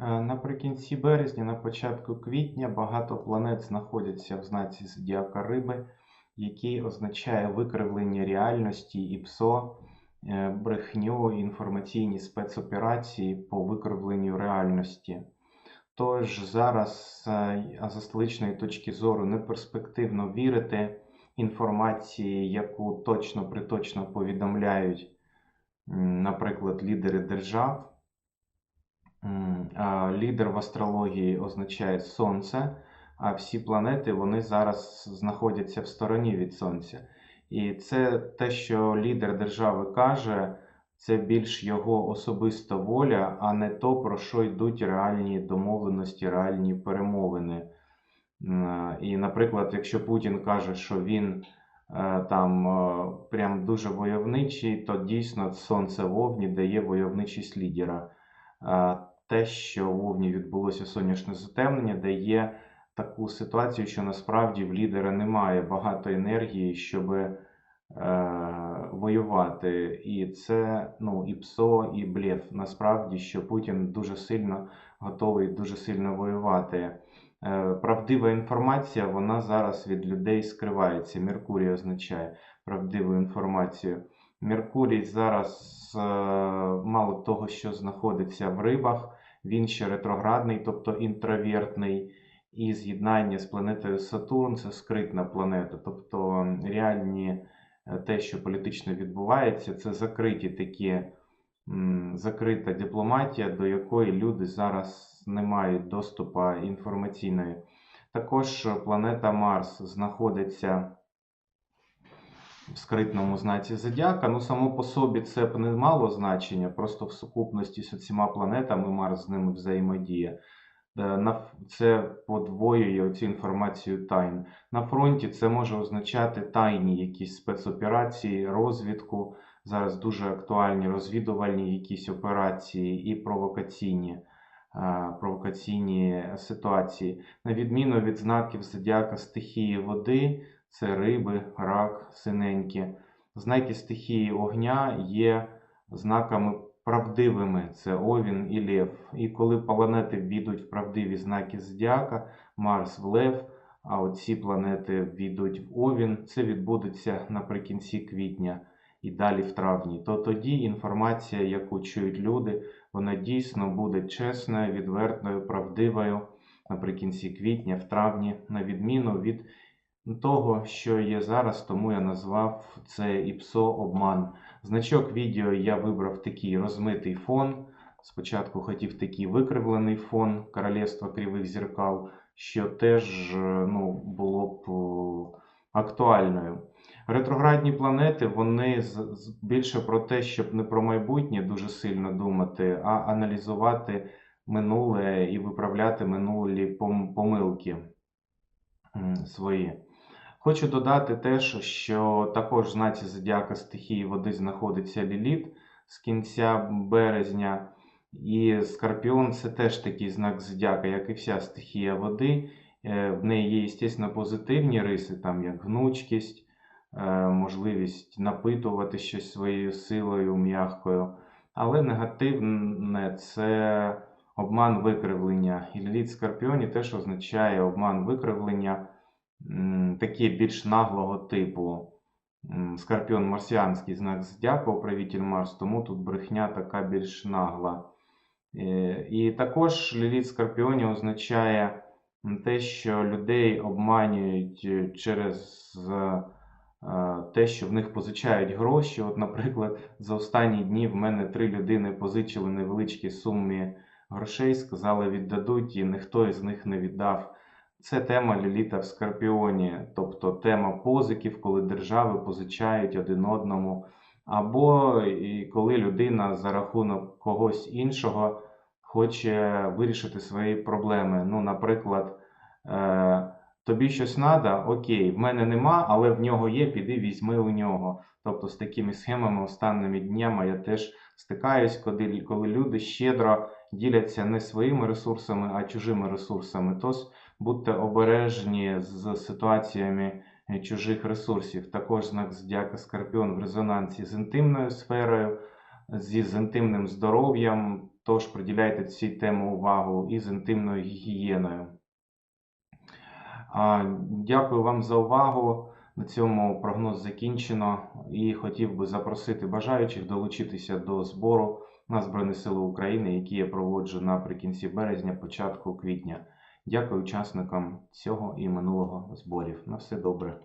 Е, Наприкінці березня, на початку квітня багато планет знаходяться в знаці зодіака Риби, який означає викривлення реальності і ПСО, е, брехню, інформаційні спецоперації по викривленню реальності. Тож зараз, е, з столичної точки зору, не перспективно вірити інформації, яку точно приточно повідомляють, наприклад, лідери держав. Лідер в астрології означає сонце, а всі планети вони зараз знаходяться в стороні від сонця. І це те, що лідер держави каже, це більш його особиста воля, а не то, про що йдуть реальні домовленості, реальні перемовини. І, наприклад, якщо Путін каже, що він е, там е, прям дуже войовничий, то дійсно сонце в Овні дає войовничість лідера. Те, що в Овні відбулося сонячне затемнення, дає таку ситуацію, що насправді в лідера немає багато енергії, щоб е, воювати. І це ну, і ПСО, і блеф. Насправді, що Путін дуже сильно готовий дуже сильно воювати. Е, Правдива інформація, вона зараз від людей скривається. Меркурій означає правдиву інформацію. Меркурій зараз е, мало того, що знаходиться в рибах, він ще ретроградний, тобто інтровертний, і з'єднання з планетою Сатурн це скритна планета. Тобто реальні е, те, що політично відбувається, це закриті такі закрита дипломатія, до якої люди зараз не мають доступу інформаційної. Також планета Марс знаходиться в скритному знаці Зодіака. Ну, само по собі це б не мало значення, просто в сукупності з цими планетами Марс з ними взаємодіє. Е, Це подвоює цю інформацію тайн. На фронті це може означати тайні якісь спецоперації, розвідку. Зараз дуже актуальні розвідувальні якісь операції і провокаційні, е, провокаційні ситуації. На відміну від знаків зодіака стихії води, це риби, рак, синенькі. Знаки стихії огня є знаками правдивими, це Овін і Лев. І коли планети війдуть в правдиві знаки зодіака, Марс в Лев, а оці планети війдуть в Овін, це відбудеться наприкінці квітня і далі в травні. То тоді інформація, яку чують люди, вона дійсно буде чесною, відвертою, правдивою наприкінці квітня, в травні, на відміну від того, що є зараз, тому я назвав це ІПСО обман. Значок відео я вибрав такий розмитий фон. Спочатку хотів такий викривлений фон Королівства кривих зеркал, що теж е, ну, було б е, актуальною. Ретроградні планети вони більше про те, щоб не про майбутнє дуже сильно думати, а аналізувати минуле і виправляти минулі помилки свої. Хочу додати теж, що також знаці зодіака стихії води знаходиться Ліліт з кінця березня. І Скорпіон це теж такий знак зодіака, як і вся стихія води. Е, В неї є, звісно, позитивні риси, там як гнучкість, е, можливість напитувати щось своєю силою м'якою. Але негативне це обман викривлення. І Ліліт в Скорпіоні теж означає обман викривлення такі більш наглого типу. Скорпіон марсіанський знак зодіака, управитель Марс, тому тут брехня така більш нагла. Е, І також ліліт Скорпіоні означає те, що людей обманюють е, через е, те, що в них позичають гроші. От, наприклад, за останні дні в мене три людини позичили невеличкі суми грошей, сказали віддадуть, і ніхто із них не віддав. Це тема Ліліта в Скорпіоні, тобто тема позиків, коли держави позичають один одному, або і коли людина за рахунок когось іншого хоче вирішити свої проблеми. Ну, наприклад, е, тобі щось треба, окей, в мене нема, але в нього є, піди візьми у нього. Тобто з такими схемами останніми днями я теж стикаюсь, коли, люди щедро діляться не своїми ресурсами, а чужими ресурсами. Тож будьте обережні з ситуаціями е, чужих ресурсів. Також знак зодіака Скорпіон в резонансі з інтимною сферою, зі з інтимним здоров'ям. Тож приділяйте цій темі увагу і з інтимною гігієною. Дякую вам за увагу. На цьому прогноз закінчено і хотів би запросити бажаючих долучитися до збору на Збройні Сили України, який я проводжу наприкінці березня, початку квітня. Дякую учасникам цього і минулого зборів. На все добре.